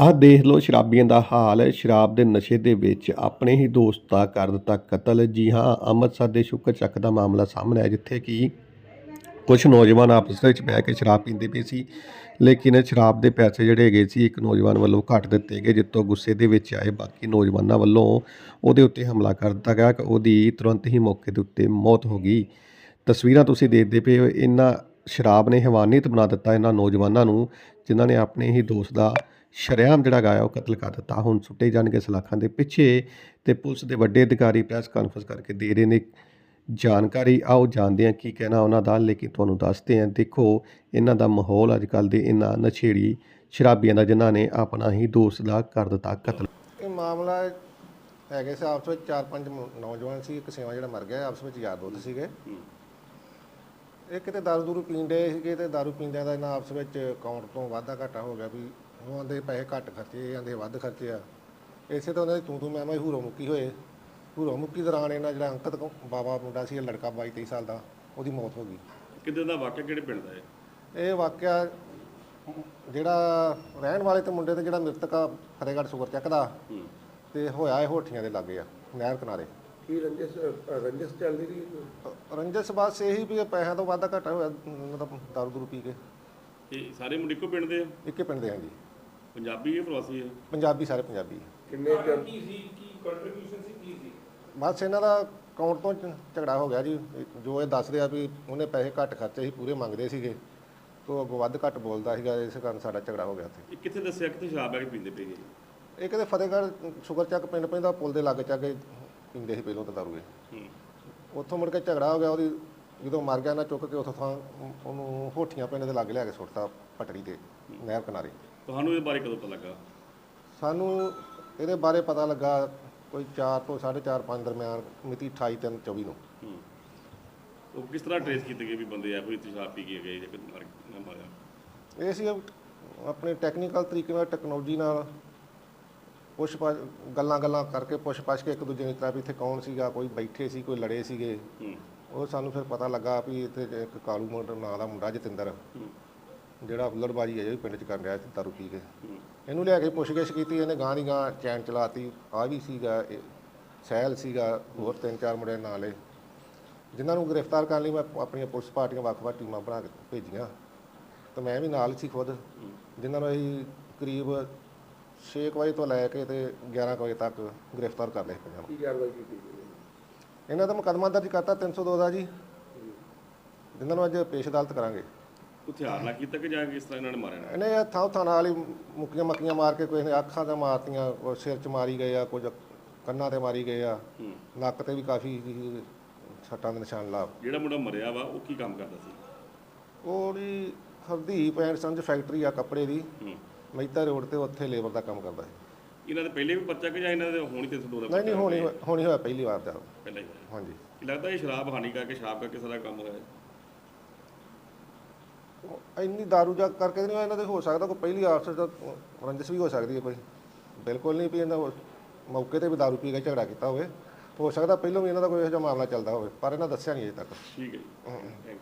ਆਹ ਦੇਖ ਲਓ ਸ਼ਰਾਬੀਆਂ ਦਾ ਹਾਲ। ਸ਼ਰਾਬ ਦੇ ਨਸ਼ੇ ਦੇ ਵਿੱਚ ਆਪਣੇ ਹੀ ਦੋਸਤ ਦਾ ਕਰ ਦਿੱਤਾ ਕਤਲ। ਜੀ ਹਾਂ, ਅੰਮ੍ਰਿਤਸਰ ਦੇ ਸ਼ੁਕਰ ਚੱਕ ਦਾ ਮਾਮਲਾ ਸਾਹਮਣੇ ਆਇਆ, ਜਿੱਥੇ ਕਿ ਕੁਝ ਨੌਜਵਾਨ ਆਪਸ ਵਿੱਚ ਬਹਿ ਕੇ ਸ਼ਰਾਬ ਪੀਂਦੇ ਪਏ ਸੀ। ਲੇਕਿਨ ਸ਼ਰਾਬ ਦੇ ਪੈਸੇ ਜਿਹੜੇ ਹੈਗੇ ਸੀ, ਇੱਕ ਨੌਜਵਾਨ ਵੱਲੋਂ ਘੱਟ ਦਿੱਤੇ ਗਏ ਜਿੱਤੋਂ ਗੁੱਸੇ ਦੇ ਵਿੱਚ ਆਏ। ਬਾਕੀ ਨੌਜਵਾਨਾਂ ਵੱਲੋਂ ਉਹਦੇ ਉੱਤੇ ਹਮਲਾ ਕਰ ਦਿੱਤਾ ਗਿਆ ਕਿ ਉਹਦੀ ਤੁਰੰਤ ਹੀ ਮੌਕੇ ਦੇ ਉੱਤੇ ਮੌਤ ਹੋ ਗਈ। ਤਸਵੀਰਾਂ ਤੁਸੀਂ ਦੇਖਦੇ ਪਏ ਹੋ ਇਹਨਾਂ ਸ਼ਰਾਬ ਨੇ ਹੈਵਾਨੀਤ ਬਣਾ ਦਿੱਤਾ ਇਹਨਾਂ ਨੌਜਵਾਨਾਂ ਨੂੰ, ਜਿਨ੍ਹਾਂ ਨੇ ਆਪਣੇ ਹੀ ਦੋਸਤ ਦਾ ਸ਼ਰੇਆਮ ਜਿਹੜਾ ਗਾਇਆ ਉਹ ਕਤਲ ਕਰ ਦਿੱਤਾ। ਹੁਣ ਸੁੱਟੇ ਜਾਣਗੇ ਸਲਾਖਾਂ ਦੇ ਪਿੱਛੇ ਤੇ ਪੁਲਿਸ ਦੇ ਵੱਡੇ ਅਧਿਕਾਰੀ ਪ੍ਰੈਸ ਕਾਨਫਰੰਸ ਕਰਕੇ ਦੇ ਰਹੇ ਨੇ। ਜਾਣਕਾਰੀ, ਆਓ ਜਾਣਦੇ ਹਾਂ ਕੀ ਕਹਿਣਾ ਉਹਨਾਂ ਦਾ, ਲੇਕਿਨ ਤੁਹਾਨੂੰ ਦੱਸਦੇ ਹਾਂ, ਦੇਖੋ, ਇਹਨਾਂ ਦਾ ਮਾਹੌਲ ਅੱਜ ਕੱਲ ਦੇ ਇਹਨਾਂ ਨਸ਼ੇੜੀ ਸ਼ਰਾਬੀਆਂ ਦਾ, ਜਿਨ੍ਹਾਂ ਨੇ ਆਪਣਾ ਹੀ ਦੋਸਤ ਦਾ ਕਰ ਦਿੱਤਾ ਕਤਲ। ਇਹ ਮਾਮਲਾ ਹੈਗੇ ਸੀ ਆਪਸ ਵਿੱਚ ਚਾਰ ਪੰਜ ਨੌਜਵਾਨ ਸੀ, ਇੱਕ ਸੇਵਾ ਜਿਹੜਾ ਮਰ ਗਿਆ, ਆਪਸ ਵਿੱਚ ਯਾਰ ਦੋਸਤ ਸੀਗੇ। ਇਹ ਕਿਤੇ ਦਾਰੂ ਦੂਰੂ ਪੀਂਦੇ ਸੀਗੇ ਤੇ ਦਾਰੂ ਪੀਂਦਿਆਂ ਦਾ ਇਹਨਾਂ ਆਪਸ ਵਿੱਚ ਅਕਾਊਂਟ ਤੋਂ ਵਾਧਾ ਘਾਟਾ ਹੋ ਗਿਆ ਵੀ ਉਹ ਆਂਦੇ ਪੈਸੇ ਘੱਟ ਖਰਚੇ ਆਂਦੇ ਵੱਧ ਖਰਚੇ ਆ। ਇਸੇ ਤੋਂ ਉਹਨਾਂ ਦੀ ਤੂੰ ਤੂੰ ਮੈਂ ਮੈਂ ਹੂਰੋ ਮੁੱਕੀ ਹੋਏ। ਹੂਰੋ ਮੁੱਕੀ ਦੌਰਾਨ ਇਹਨਾਂ ਜਿਹੜਾ ਅੰਕਤ ਕੌ- ਬਾਬਾ ਮੁੰਡਾ ਸੀ ਇਹ ਲੜਕਾ 22 23 ਸਾਲ ਦਾ ਉਹਦੀ ਮੌਤ ਹੋ ਗਈ। ਕਿੱਦਾਂ ਦਾ ਵਾਕਿਆ ਕਿਹੜੇ ਪਿੰਡ ਦਾ ਹੈ ਇਹ ਵਾਕਿਆ ਜਿਹੜਾ ਰਹਿਣ ਵਾਲੇ ਤੇ ਮੁੰਡੇ ਤੇ ਜਿਹੜਾ ਮ੍ਰਿਤਕ ਆ ਫਤਿਹਗੜ੍ਹ ਸ਼ੁਗਰ ਚੱਕ ਦਾ ਹੂੰ। ਤੇ ਹੋਇਆ ਇਹ ਹੋਠੀਆਂ ਦੇ ਲਾਗੇ ਆ ਨਹਿਰ ਕਿਨਾਰੇ। ਕੀ ਰੰਜਸ ਰੰਜਸ ਚੱਲਦੀ ਰਹੀ ਰੰਜਸ ਬਸ ਇਹੀ ਵੀ ਇਹ ਪੈਸਿਆਂ ਤੋਂ ਵਾਧਾ ਘਟਾ ਹੋਇਆ ਮਤਲਬ ਦਾਰੂ ਦੂਰੂ ਪੀ ਕੇ। ਇਹ ਸਾਰੇ ਮੁੰਡੇ ਇੱਕੋ ਪਿੰਡ ਦੇ ਆ? ਇੱਕੇ ਪਿੰਡ ਦੇ ਹਾਂ ਜੀ। ਪੰਜਾਬੀ ਹੈ ਪ੍ਰਵਾਸੀ ਹੈ? ਪੰਜਾਬੀ ਸਾਰੇ ਪੰਜਾਬੀ ਕਿੰਨੇ ਚਿਰ ਬਸ ਇਹਨਾਂ ਦਾ ਅਕਾਊਂਟ ਤੋਂ ਝ- ਝਗੜਾ ਹੋ ਗਿਆ ਜੀ। ਇਹ ਜੋ ਇਹ ਦੱਸਦੇ ਆ ਵੀ ਉਹਨੇ ਪੈਸੇ ਘੱਟ ਖਰਚੇ ਸੀ ਪੂਰੇ ਮੰਗਦੇ ਸੀਗੇ। ਤੋਂ ਅੱਗੋਂ ਵੱਧ ਘੱਟ ਬੋਲਦਾ ਸੀਗਾ ਇਸ ਕਾਰਨ ਸਾਡਾ ਝਗੜਾ ਹੋ ਗਿਆ ਉੱਥੇ। ਇਹ ਕਿੱਥੇ ਦੱਸਿਆ ਕਿੱਥੇ ਸ਼ਰਾਬ ਆ ਕੇ ਪੀਂਦੇ ਪਏ ਇਹ ਕਿਤੇ ਫਤਿਹਗੜ੍ਹ ਸ਼ੁਗਰ ਚੱਕ ਪਿੰਡ ਪੈਂਦਾ ਪੁਲ ਦੇ ਲਾਗੇ ਚੱਕ ਕੇ ਪੀਂਦੇ ਸੀ ਪਹਿਲਾਂ ਤਾਂ ਦਾਰੂ ਇਹ। ਹੂੰ। ਉੱਥੋਂ ਮੁੜ ਕੇ ਝਗੜਾ ਹੋ ਗਿਆ ਉਹਦੀ ਜਦੋਂ ਮਰ ਗਿਆ ਨਾ ਚੁੱਕ ਕੇ ਉੱਥੋਂ ਥਾਂ ਉਹਨੂੰ ਹੋਠੀਆਂ ਪਿੰਡ ਦੇ ਲਾਗੇ ਲਿਆ ਕੇ ਸੁੱਟਤਾ ਪਟੜੀ ਤੇ ਨਹਿਰ ਕਿਨਾਰੇ। ਤੁਹਾਨੂੰ ਇਹਦੇ ਬਾਰੇ ਕਦੋਂ ਪਤਾ ਲੱਗਾ? ਸਾਨੂੰ ਇਹਦੇ ਬਾਰੇ ਪਤਾ ਲੱਗਾ ਕੋਈ 4 ਤੋਂ 4:30 5 ਦਰਮਿਆਨ ਮਿਤੀ 28 3 24 ਨੂੰ। ਹੂੰ। ਉਹ ਕਿਸ ਤਰ੍ਹਾਂ ਟ੍ਰੇਸ ਕੀਤੇ ਗਏ ਵੀ ਬੰਦੇ ਆ ਕੋਈ ਸ਼ਰਾਬ ਪੀ ਕੇ ਗਏ ਜਾਂ ਕੋਈ ਮਰ ਨਾ ਮਾਰਿਆ ਇਹ ਸੀ ਆਪਣੇ ਟੈਕਨੀਕਲ ਤਰੀਕੇ ਨਾਲ ਟੈਕਨੋਲੋਜੀ ਨਾਲ ਪੁੱਛ ਪਾ ਗੱਲਾਂ ਗੱਲਾਂ ਕਰਕੇ ਪੁੱਛ ਪਾਛ ਕੇ ਇੱਕ ਦੂਜੇ ਨੂੰ ਤਰ੍ਹਾਂ ਵੀ ਇੱਥੇ ਕੌਣ ਸੀਗਾ ਕੋਈ ਬੈਠੇ ਸੀ ਕੋਈ ਲੜੇ ਸੀਗੇ। ਹੂੰ। ਉਹ ਸਾਨੂੰ ਫਿਰ ਪਤਾ ਲੱਗਾ ਵੀ ਇੱਥੇ ਇੱਕ ਕਾਲੂ ਮੁੰਡਾ ਨਾਂ ਦਾ ਮੁੰਡਾ ਜਤਿੰਦਰ। ਹੂੰ। ਜਿਹੜਾ ਹੁੱਲੜਬਾਜੀ ਹੈ ਜਿਹੜੀ ਪਿੰਡ 'ਚ ਕਰ ਰਿਹਾ ਸੀ ਦਾਰੂ ਪੀ ਕੇ। ਇਹਨੂੰ ਲਿਆ ਕੇ ਪੁੱਛਗਿੱਛ ਕੀਤੀ ਇਹਨੇ ਗਾਂ ਦੀ ਗਾਂ ਚੈਨ ਚਲਾਤੀ। ਆ ਵੀ ਸੀਗਾ ਇਹ ਸਹਿਲ ਸੀਗਾ ਹੋਰ ਤਿੰਨ ਚਾਰ ਮੁੰਡੇ ਨਾਲੇ ਜਿਨ੍ਹਾਂ ਨੂੰ ਗ੍ਰਿਫਤਾਰ ਕਰਨ ਲਈ ਮੈਂ ਆਪਣੀਆਂ ਪੁਲਿਸ ਪਾਰਟੀਆਂ ਵੱਖ-ਵੱਖ ਟੀਮਾਂ ਬਣਾ ਕੇ ਭੇਜੀਆਂ। ਤੇ ਮੈਂ ਵੀ ਨਾਲ ਸੀ ਖੁਦ। ਜਿਨ੍ਹਾਂ ਨੂੰ ਅਸੀਂ ਕਰੀਬ 6 ਵਜੇ ਤੋਂ ਲੈ ਕੇ ਤੇ 11 ਕੁ ਵਜੇ ਤੱਕ ਗ੍ਰਿਫਤਾਰ ਕਰ ਲਏ ਪੰਜਾਂ ਨੂੰ ਕੀ ਕਾਰਵਾਈ ਕੀਤੀ? ਇਹਨਾਂ ਦਾ ਮੁਕੱਦਮਾ ਦਰਜ ਕਰਤਾ 302 ਦਾ ਜੀ। ਜਿਨ੍ਹਾਂ ਨੂੰ ਅੱਜ ਪੇਸ਼ ਅਦਾਲਤ ਕਰਾਂਗੇ। ਹਥਿਆਰ ਨਾਲ ਕੀਤਾ ਕਿ ਜਾਂ ਕਿਸ ਤਰ੍ਹਾਂ ਇਹਨਾਂ ਨੇ ਮਾਰਿਆ ਨਾ? ਇਹਨੇ ਥਾਂ ਥਾਂ ਨਾਲ ਹੀ ਮੁੱਕੀਆਂ ਮੱਕੀਆਂ ਮਾਰ ਕੇ ਕੋਈ ਨੇ ਅੱਖਾਂ ਤੇ ਮਾਰਤੀਆਂ ਕੋਈ ਸਿਰ 'ਚ ਮਾਰੀ ਗਏ ਆ ਕੁਝ ਕੰਨਾਂ ਤੇ ਮਾਰੀ ਗਏ ਆ। ਨੱਕ ਤੇ ਵੀ ਕਾਫੀ ਸੱਟਾਂ ਦੇ ਨਿਸ਼ਾਨ ਲਾ। ਜਿਹੜਾ ਮੁੰਡਾ ਮਰਿਆ ਵਾ ਉਹ ਕੀ ਕੰਮ ਕਰਦਾ ਸੀ? ਉਹਦੀ ਹਰਦੀਪ ਐਂਡ ਸੰਜ ਫੈਕਟਰੀ ਆ ਕੱਪੜੇ ਦੀ। ਮਹਿਤਾ ਰੋਡ ਤੇ ਉੱਥੇ ਲੇਬਰ ਦਾ ਕੰਮ ਕਰਦਾ ਸੀ। ਇਹਨਾਂ ਦੇ ਪਹਿਲੇ ਵੀ ਪਰਚਾ ਕਿ ਜਾਂ ਇਹਨਾਂ ਦੇ ਹੋਣੀ ਤੇ ਦੋ ਦਾ ਨਹੀਂ ਨਹੀਂ ਹੋਣੀ ਹੋਣੀ ਹੋਇਆ ਪਹਿਲੀ ਵਾਰ ਦਾ। ਪਹਿਲਾਂ ਹੀ ਹਾਂਜੀ। ਲੱਗਦਾ ਇਹ ਸ਼ਰਾਬ ਹਾਨੀ ਕਰਕੇ ਸ਼ਰਾਬ ਕਰਕੇ ਸਾਰਾ ਕੰਮ ਹੋਇਆ? ਉਹ ਇੰਨੀ ਦਾਰੂ ਜਾ ਕਰਕੇ ਨਹੀਂ ਇਹਨਾਂ ਦੇ ਹੋ ਸਕਦਾ ਕੋਈ ਪਹਿਲੀ ਆਪਸ ਦਾ ਰੰਜਿਸ਼ ਵੀ ਹੋ ਸਕਦੀ ਹੈ ਕੋਈ। ਬਿਲਕੁਲ ਨਹੀਂ ਵੀ ਇਹਨਾਂ ਮੌਕੇ ਤੇ ਵੀ ਦਾਰੂ ਪੀ ਕੇ ਝਗੜਾ ਕੀਤਾ ਹੋਵੇ। ਹੋ ਸਕਦਾ ਪਹਿਲਾਂ ਵੀ ਇਹਨਾਂ ਦਾ ਕੋਈ ਇਹੋ ਜਿਹਾ ਮਾਮਲਾ ਚੱਲਦਾ ਹੋਵੇ ਪਰ ਇਹਨਾਂ ਦੱਸਿਆ ਨਹੀਂ ਅਜੇ ਤੱਕ। ਠੀਕ ਹੈ ਜੀ। Thank you